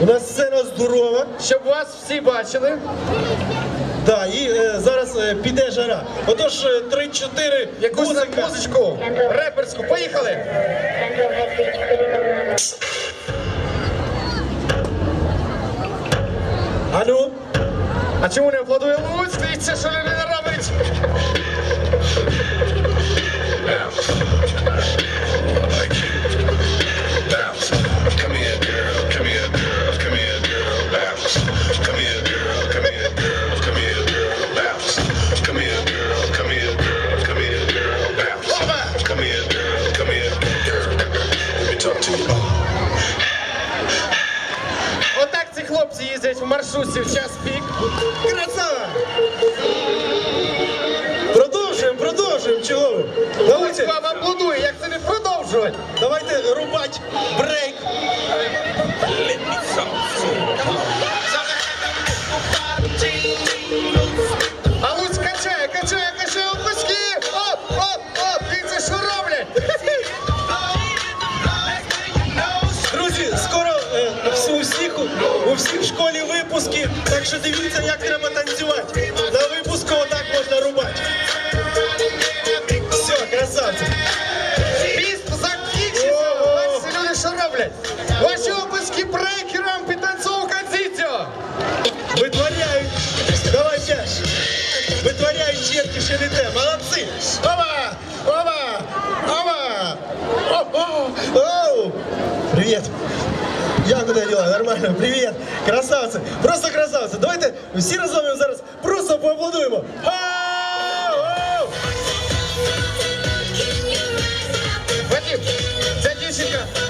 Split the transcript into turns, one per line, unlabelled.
У нас сцена здорова.
Щоб вас всі бачили.
Да, і е, зараз е, піде жара. Отож, е, 3-4
Якусь нам
музика.
музичку реперську. Поїхали!
А ну,
А чому не аплодує Луцьк? Дивіться, що людина робить. Хлопці їздять в маршрутці в час пік.
красава! Продовжуємо, продовжуємо, чого ви? Давайте,
Вам аплодує, як це не продовжувати.
давайте рубать брейк.
А
у всіх в школі випуски, так що дивіться, як треба танцювати. На випуску отак можна рубати. Все, красавці.
Піст закінчився.
Ого.
Бачите, люди, що роблять. Ваші опуски брейкерам підтанцовка дзідзьо.
Витворяють. Давай п'ять. Витворяють черти ще не те. Молодці. Опа! Опа! Опа! Опа! Оу! Привіт. Як тебе дела? Нормально, привіт. Красавці. Просто красавці. Давайте всі разом зараз просто поаплодуємо.
Вадим, ця дівчинка.